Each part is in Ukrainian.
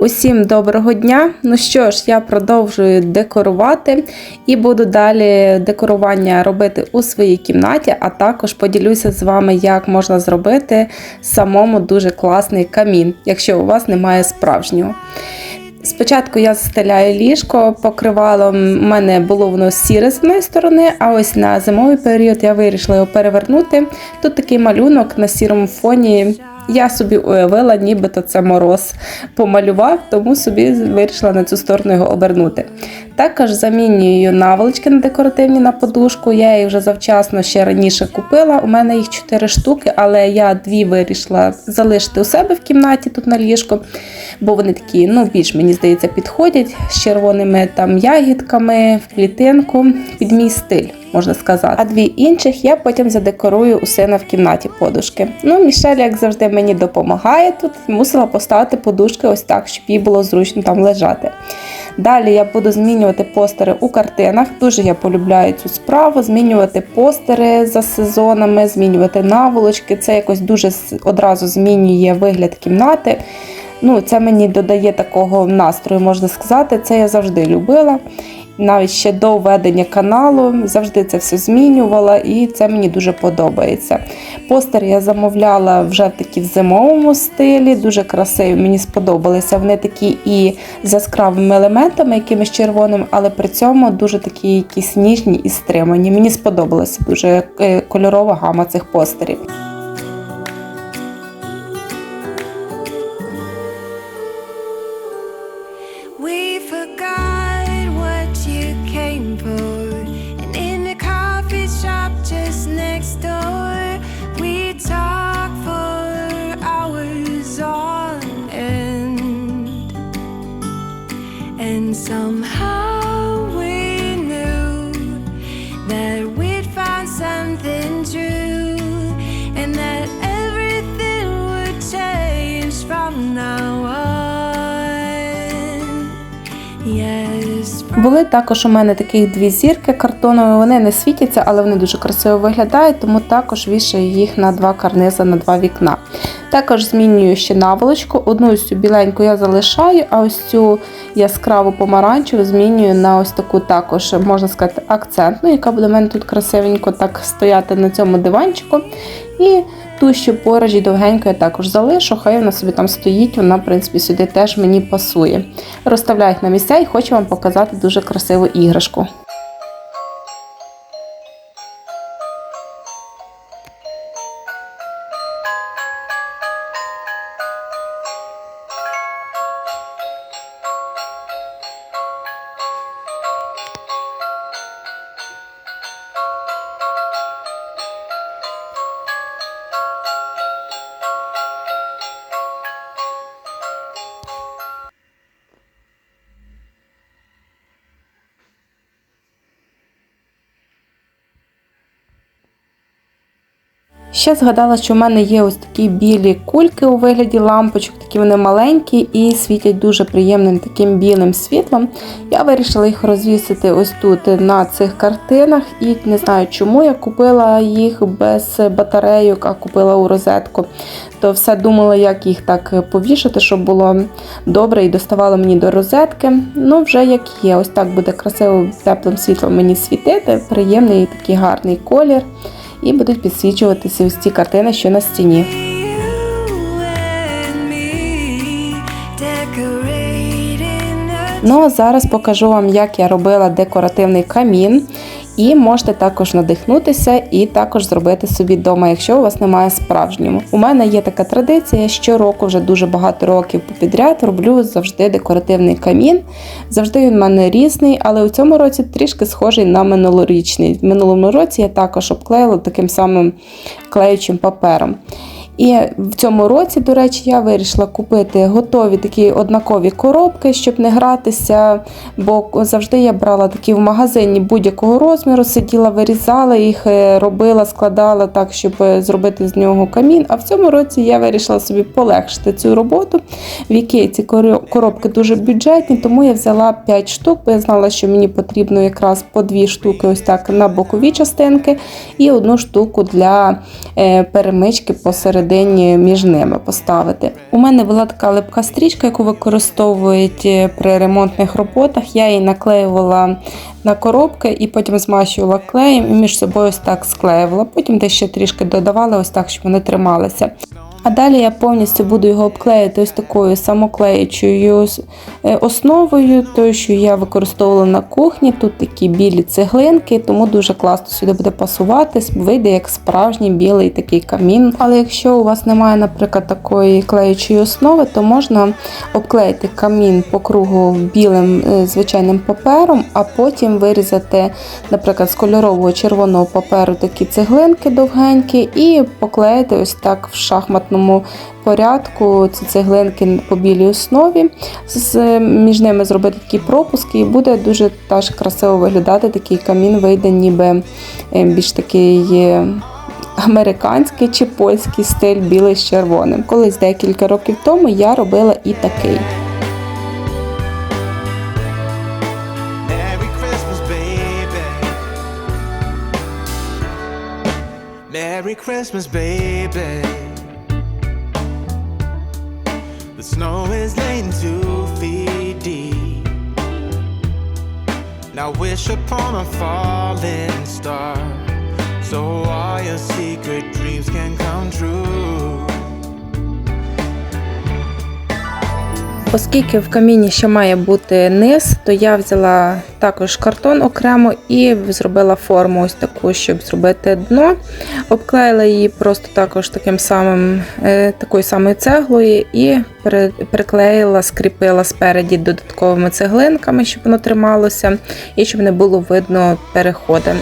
Усім доброго дня! Ну що ж, я продовжую декорувати і буду далі декорування робити у своїй кімнаті, а також поділюся з вами, як можна зробити самому дуже класний камін, якщо у вас немає справжнього. Спочатку я застеляю ліжко, покривало в мене було воно сіре з одної сторони, а ось на зимовий період я вирішила його перевернути. Тут такий малюнок на сірому фоні. Я собі уявила, нібито це мороз помалював, тому собі вирішила на цю сторону його обернути. Також замінюю наволочки на декоративні на подушку. Я їх вже завчасно ще раніше купила. У мене їх 4 штуки, але я дві вирішила залишити у себе в кімнаті тут на ліжку, бо вони такі, ну, більш мені здається, підходять з червоними там ягідками в клітинку під мій стиль. Можна сказати, а дві інших я потім задекорую у сина в кімнаті подушки. Ну, Мішель, як завжди, мені допомагає тут. Мусила поставити подушки ось так, щоб їй було зручно там лежати. Далі я буду змінювати постери у картинах. Дуже я полюбляю цю справу, змінювати постери за сезонами, змінювати наволочки. Це якось дуже одразу змінює вигляд кімнати. Ну, Це мені додає такого настрою, можна сказати. Це я завжди любила. Навіть ще до введення каналу завжди це все змінювала, і це мені дуже подобається. Постер я замовляла вже в такі в зимовому стилі, дуже красиві, мені сподобалися. Вони такі і з яскравими елементами, якимись червоними, але при цьому дуже такі якісь ніжні і стримані. Мені сподобалася дуже е, кольорова гама цих постерів. Були також у мене таких дві зірки картонові. Вони не світяться, але вони дуже красиво виглядають, тому також вішаю їх на два карнизи, на два вікна. Також змінюю ще наволочку. Одну ось цю біленьку я залишаю, а ось цю яскраву помаранчеву змінюю на ось таку також, можна сказати, акцентну, яка буде в мене тут красивенько так стояти на цьому диванчику. І ту, що поруч і довгенько я також залишу, хай вона собі там стоїть, вона, в принципі, сюди теж мені пасує. Розставляю їх на місця і хочу вам показати дуже красиву іграшку. Ще згадала, що в мене є ось такі білі кульки у вигляді лампочок, такі вони маленькі і світять дуже приємним таким білим світлом. Я вирішила їх розвісити ось тут на цих картинах, і не знаю, чому я купила їх без батарейок, а купила у розетку. То все думала, як їх так повішати, щоб було добре і доставало мені до розетки. Ну, вже як є, ось так буде красиво теплим світлом мені світити. Приємний такий гарний колір і будуть підсвічуватися ось ці картини, що на стіні. Ну а зараз покажу вам, як я робила декоративний камін. І можете також надихнутися і також зробити собі вдома, якщо у вас немає справжнього. У мене є така традиція, щороку, вже дуже багато років підряд роблю завжди декоративний камін. Завжди він в мене різний, але у цьому році трішки схожий на минулорічний. В минулому році я також обклеїла таким самим клеючим папером. І в цьому році, до речі, я вирішила купити готові такі однакові коробки, щоб не гратися. Бо завжди я брала такі в магазині будь-якого розміру, сиділа, вирізала їх, е, робила, складала так, щоб е, зробити з нього камін. А в цьому році я вирішила собі полегшити цю роботу. В Ікеї ці коробки дуже бюджетні, тому я взяла 5 штук, бо я знала, що мені потрібно якраз по 2 штуки ось так на бокові частинки, і одну штуку для е, перемички посередині. Посередині між ними поставити. У мене була така липка стрічка, яку використовують е, при ремонтних роботах. Я її наклеювала на коробки і потім змащувала клеєм і між собою ось так склеювала. Потім десь ще трішки додавала ось так, щоб вони трималися. А далі я повністю буду його обклеїти ось такою самоклеючою е, основою, тою, що я використовувала на кухні. Тут такі білі цеглинки, тому дуже класно сюди буде пасувати, вийде як справжній білий такий камін. Але якщо у вас немає, наприклад, такої клеючої основи, то можна обклеїти камін по кругу білим е, звичайним папером, а потім вирізати, наприклад, з кольорового червоного паперу такі цеглинки довгенькі і поклеїти ось так в шахматному порядку ці цеглинки по білій основі. Між ними зробити такі пропуски, і буде дуже теж красиво виглядати. Такий камін вийде, ніби е, більш такий. е, Американський чи польський стиль білий з червоним. Колись декілька років тому я робила і такий. Merry Christmas, baby. Snow is laying two feet deep. Now wish upon a falling star so all your secret dreams can come true. Оскільки в каміні ще має бути низ, то я взяла також картон окремо і зробила форму ось таку, щоб зробити дно. Обклеїла її просто також таким самим, е, такою самою цеглою і приклеїла, скріпила спереді додатковими цеглинками, щоб воно трималося, і щоб не було видно переходи.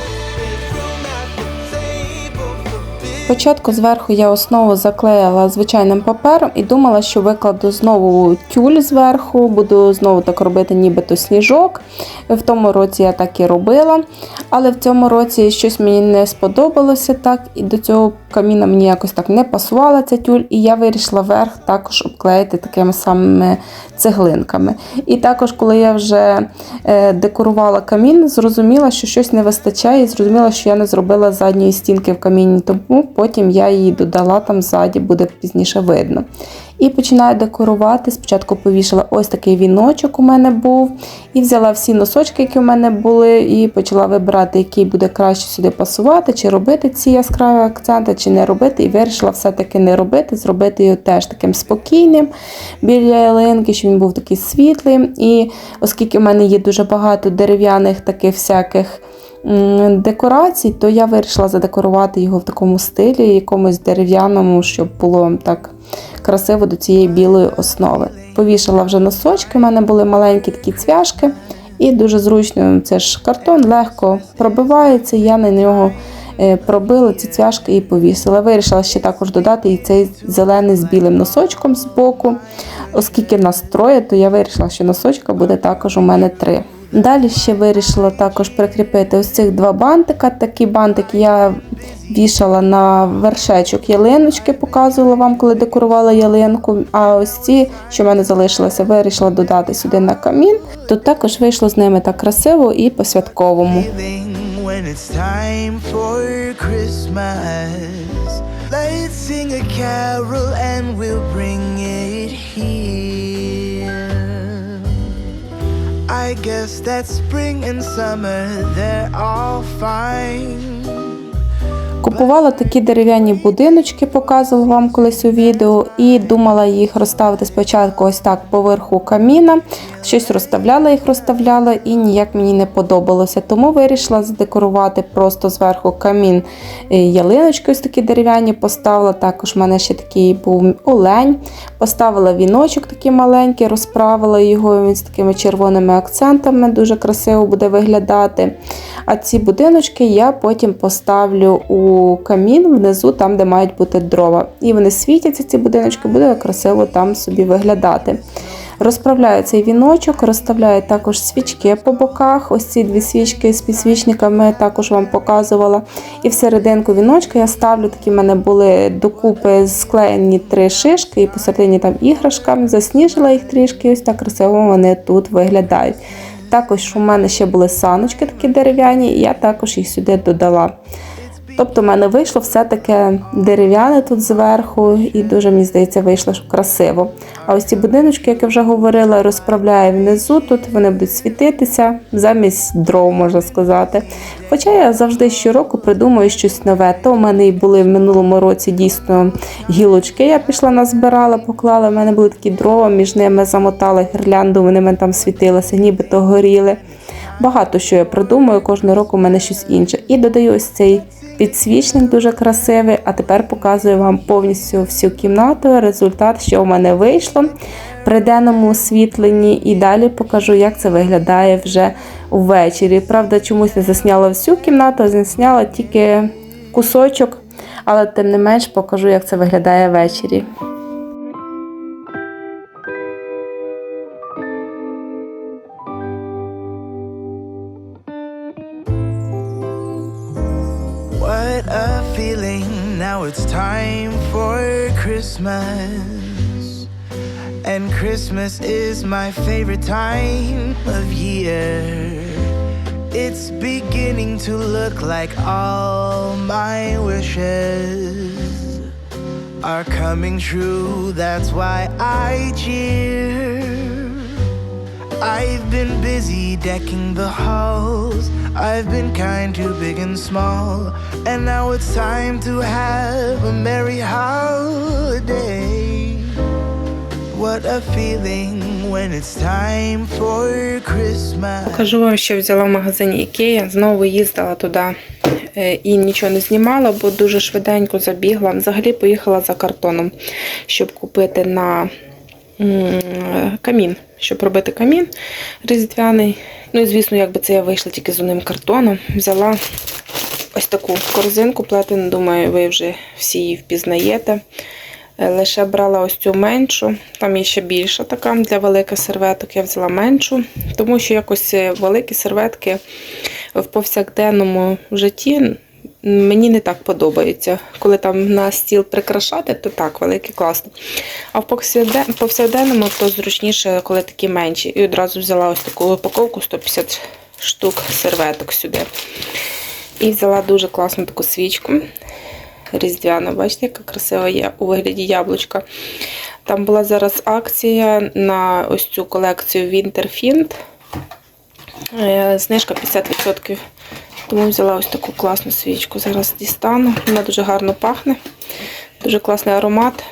Спочатку зверху я основу заклеїла звичайним папером і думала, що викладу знову тюль зверху, буду знову так робити, нібито сніжок. В тому році я так і робила. Але в цьому році щось мені не сподобалося так, і до цього каміна мені якось так не пасувала ця тюль, і я вирішила верх також обклеїти такими самими цеглинками. І також, коли я вже е, декорувала камін, зрозуміла, що щось не вистачає, і зрозуміла, що я не зробила задньої стінки в каміні, тому потім я її додала там ззаді, буде пізніше видно. І починаю декорувати. Спочатку повішала ось такий віночок у мене був, і взяла всі носочки, які у мене були, і почала вибирати, який буде краще сюди пасувати, чи робити ці яскраві акценти, чи не робити. І вирішила все-таки не робити, зробити його теж таким спокійним біля ялинки, щоб він був такий світлий. І оскільки в мене є дуже багато дерев'яних таких всяких декорацій, то я вирішила задекорувати його в такому стилі, якомусь дерев'яному, щоб було так красиво до цієї білої основи. Повішала вже носочки, у мене були маленькі такі цвяшки, і дуже зручно це ж картон легко пробивається. Я на нього е, пробила ці цвяшки і повісила. Вирішила ще також додати і цей зелений з білим носочком з боку. Оскільки нас троє, то я вирішила, що носочка буде також у мене три. Далі ще вирішила також прикріпити ось цих два бантика. Такі бантики я вішала на вершечок ялиночки, показувала вам, коли декорувала ялинку. А ось ці, що в мене залишилося, вирішила додати сюди на камін. Тут також вийшло з ними так красиво і по-святковому. Let's sing a carol and we'll bring I guess that spring and summer, they're all fine. Купувала такі дерев'яні будиночки, показувала вам колись у відео, і думала їх розставити спочатку ось так поверху каміна. Щось розставляла їх, розставляла, і ніяк мені не подобалося. Тому вирішила задекорувати просто зверху камін е, ялиночки, ось такі дерев'яні поставила. Також в мене ще такий був олень. Поставила віночок такий маленький, розправила його він з такими червоними акцентами, дуже красиво буде виглядати. А ці будиночки я потім поставлю у камін внизу, там, де мають бути дрова. І вони світяться, ці будиночки, буде красиво там собі виглядати. Розправляю цей віночок, розставляю також свічки по боках. Ось ці дві свічки з підсвічниками також вам показувала. І всерединку віночка я ставлю такі в мене були докупи склеєні три шишки, і посередині там іграшка. Засніжила їх трішки, ось так красиво вони тут виглядають. Також у мене ще були саночки такі дерев'яні, і я також їх сюди додала. Тобто в мене вийшло все таке дерев'яне тут зверху, і дуже мені здається, вийшло красиво. А ось ці будиночки, як я вже говорила, розправляю внизу. Тут вони будуть світитися замість дров, можна сказати. Хоча я завжди щороку придумую щось нове. То в мене і були в минулому році дійсно гілочки. Я пішла назбирала, поклала. У мене були такі дрова, між ними замотала гірлянду, вони мене там світилися, нібито горіли. Багато що я придумую, кожного року в мене щось інше. І додаю ось цей підсвічник дуже красивий. А тепер показую вам повністю всю кімнату, результат, що в мене вийшло при денному освітленні. І далі покажу, як це виглядає вже ввечері. Правда, чомусь не засняла всю кімнату, а засняла тільки кусочок, але тим не менш покажу, як це виглядає ввечері. Now it's time for Christmas. And Christmas is my favorite time of year. It's beginning to look like all my wishes are coming true. That's why I cheer. I've been busy decking the halls. I've been kind to big and small. And now it's time to have a merry holiday. What a feeling when it's time for Christmas. Покажу вам, що взяла в магазині Ікея. Знову їздила туди е, і нічого не знімала, бо дуже швиденько забігла. Взагалі поїхала за картоном, щоб купити на камін, щоб робити камін різдвяний. Ну і звісно, якби це я вийшла тільки з одним картоном. Взяла ось таку корзинку плетену, думаю, ви вже всі її впізнаєте. Е, Лише брала ось цю меншу, там є ще більша така для великих серветок. Я взяла меншу, тому що якось е, великі серветки в повсякденному житті мені не так подобаються. Коли там на стіл прикрашати, то так, великі класно. А в повсякденному то зручніше, коли такі менші. І одразу взяла ось таку упаковку 150 штук серветок сюди. І взяла дуже класну таку свічку різдвяна. Бачите, яка красива є у вигляді яблучка. Там була зараз акція на ось цю колекцію Winterfind. Е, Знижка 50%. Тому взяла ось таку класну свічку. Зараз дістану. Вона дуже гарно пахне. Дуже класний аромат.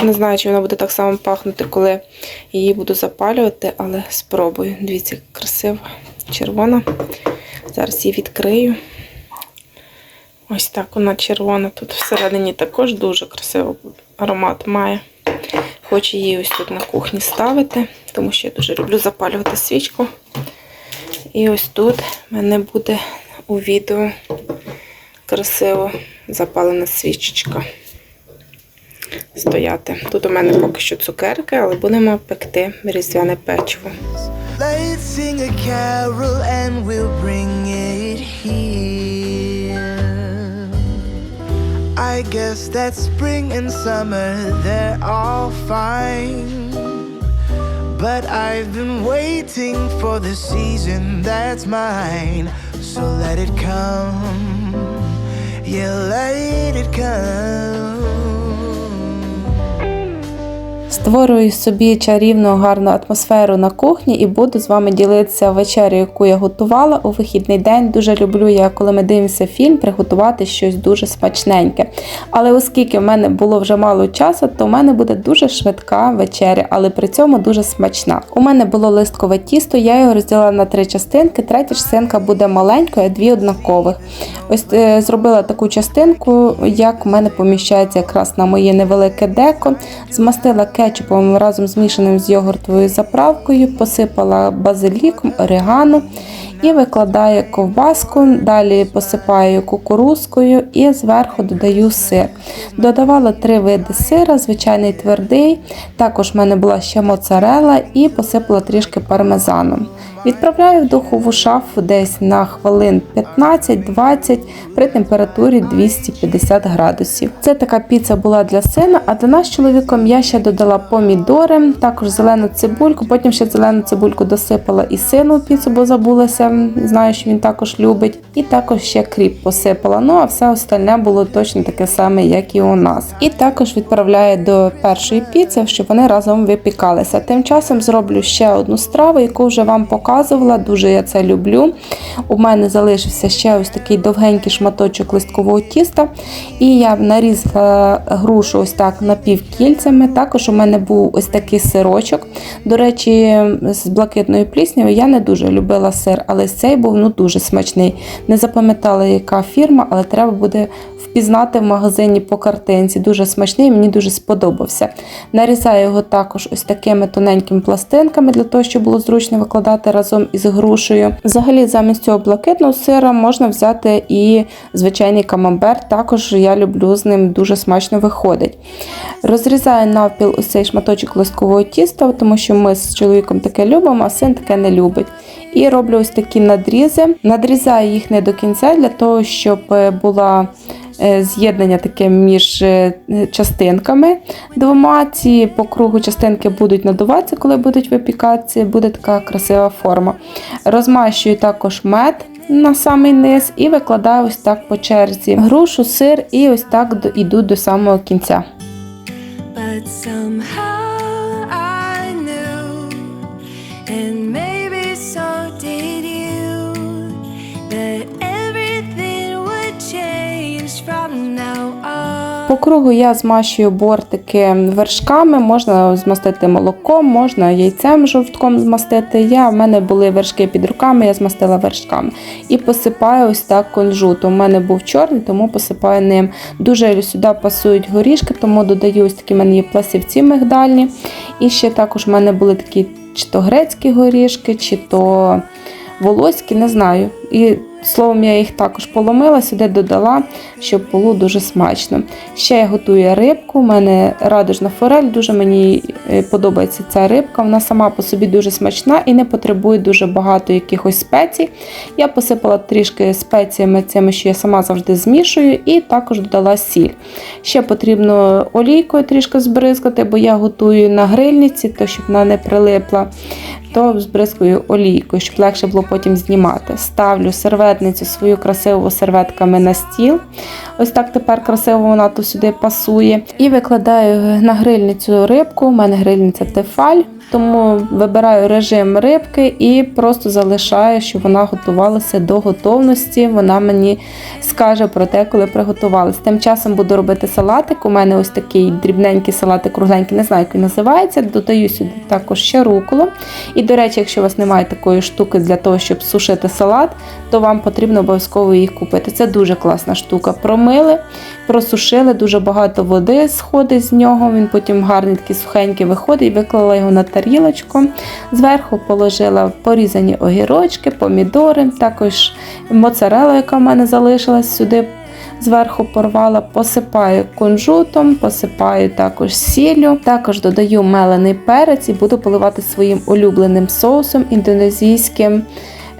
Не знаю, чи вона буде так само пахнути, коли її буду запалювати, але спробую. Дивіться, красива, червона. Зараз її відкрию. Ось так вона червона. Тут всередині також дуже красивий аромат має. Хочу її ось тут на кухні ставити, тому що я дуже люблю запалювати свічку. І ось тут в мене буде у відео красиво запалена свічечка стояти. Тут у мене поки що цукерки, але будемо пекти різдвяне печиво. I guess that spring and summer, they're all fine. But I've been waiting for the season that's mine. So let it come. Yeah, let it come. Створюю собі чарівну гарну атмосферу на кухні і буду з вами ділитися вечерю, яку я готувала у вихідний день. Дуже люблю я, коли ми дивимося фільм, приготувати щось дуже смачненьке. Але оскільки в мене було вже мало часу, то в мене буде дуже швидка вечеря, але при цьому дуже смачна. У мене було листкове тісто, я його розділила на три частинки. Третя частинка буде маленькою, а дві однакових. Ось е, зробила таку частинку, як в мене поміщається якраз на моє невелике деко. Змастила кетчупом разом змішаним з йогуртовою заправкою, посипала базиліком, орегано і викладаю ковбаску. Далі посипаю кукурузкою і зверху додаю сир. Додавала три види сира, звичайний твердий. Також в мене була ще моцарела і посипала трішки пармезаном. Відправляю в духову шафу десь на хвилин 15-20 при температурі 250 градусів. Це така піца була для сина, а для нас з чоловіком я ще додала помідори, також зелену цибульку, потім ще зелену цибульку досипала і сину піцу, бо забулася знаю, що він також любить. І також ще кріп посипала. Ну а все остальне було точно таке саме, як і у нас. І також відправляю до першої піци, щоб вони разом випікалися. Тим часом зроблю ще одну страву, яку вже вам показувала. Дуже я це люблю. У мене залишився ще ось такий довгенький шматочок листкового тіста. І я нарізала грушу ось так напівкільцями. Також у мене був ось такий сирочок. До речі, з блакитною пліснявою я не дуже любила сир, але цей був ну дуже смачний. Не запам'ятала, яка фірма, але треба буде впізнати в магазині по картинці. Дуже смачний, мені дуже сподобався. Нарізаю його також ось такими тоненькими пластинками для того, щоб було зручно викладати разом із грушею. Взагалі, замість цього блакитного сира можна взяти і звичайний камамбер. Також я люблю з ним дуже смачно виходить. Розрізаю навпіл ось цей шматочок листкового тіста, тому що ми з чоловіком таке любимо, а син таке не любить. І роблю ось такі надрізи. Надрізаю їх не до кінця для того, щоб е, була з'єднання таке між е, частинками двома. Ці по кругу частинки будуть надуватися, коли будуть випікатися, буде така красива форма. Розмащую також мед. На самий низ і викладаю ось так по черзі грушу, сир і ось так іду до самого кінця. По кругу я змащую бортики вершками, можна змастити молоком, можна яйцем жовтком змастити. Я, в мене були вершки під руками, я змастила вершками. І посипаю ось так кунжутом. У мене був чорний, тому посипаю ним. Дуже сюди пасують горішки, тому додаю ось такі в пластівці мигдальні. І ще також в мене були такі чи то грецькі горішки, чи то волоські, не знаю. І словом, я їх також поломила, сюди додала, щоб було дуже смачно. Ще я готую рибку. У мене радужна форель, дуже мені е, подобається ця рибка. Вона сама по собі дуже смачна і не потребує дуже багато якихось спецій. Я посипала трішки спеціями цими, що я сама завжди змішую, і також додала сіль. Ще потрібно олійкою трішки збризкати, бо я готую на грильниці, то щоб вона не прилипла то збризкую олійкою, щоб легше було потім знімати. Ставлю серветницю свою красиву серветками на стіл. Ось так тепер красиво вона то сюди пасує. І викладаю на грильницю рибку. У мене грильниця тефаль. Тому вибираю режим рибки і просто залишаю, щоб вона готувалася до готовності. Вона мені скаже про те, коли приготувалася. Тим часом буду робити салатик. У мене ось такий дрібненький салатик, кругленький, не знаю, як він називається. Додаю сюди також ще руколу. І, до речі, якщо у вас немає такої штуки для того, щоб сушити салат, то вам потрібно обов'язково їх купити. Це дуже класна штука. Промили, просушили, дуже багато води сходить з нього. Він потім гарний такий сухенький виходить, виклала його на тарілочку. Зверху положила порізані огірочки, помідори, також моцарелла, яка в мене залишилась сюди. Зверху порвала, посипаю кунжутом, посипаю також сіллю, також додаю мелений перець і буду поливати своїм улюбленим соусом індонезійським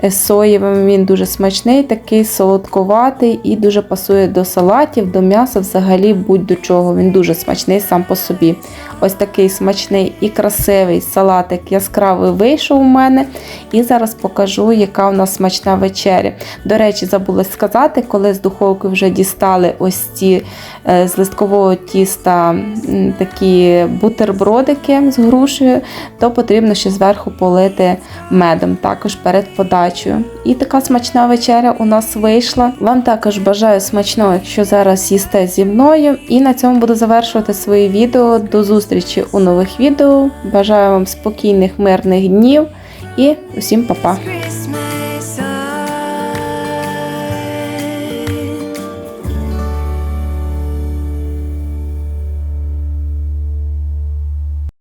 е, соєвим. Він дуже смачний, такий солодковатий і дуже пасує до салатів, до м'яса, взагалі будь-до чого. Він дуже смачний сам по собі. Ось такий смачний і красивий салатик яскравий вийшов у мене. І зараз покажу, яка у нас смачна вечеря. До речі, забула сказати, коли з духовки вже дістали ось ці е, з листкового тіста такі бутербродики з грушею, то потрібно ще зверху полити медом, також перед подачею. І така смачна вечеря у нас вийшла. Вам також бажаю смачного, якщо зараз їсте зі мною. І на цьому буду завершувати своє відео. До зустрічі у нових відео. Бажаю вам спокійних, мирних днів і усім па-па!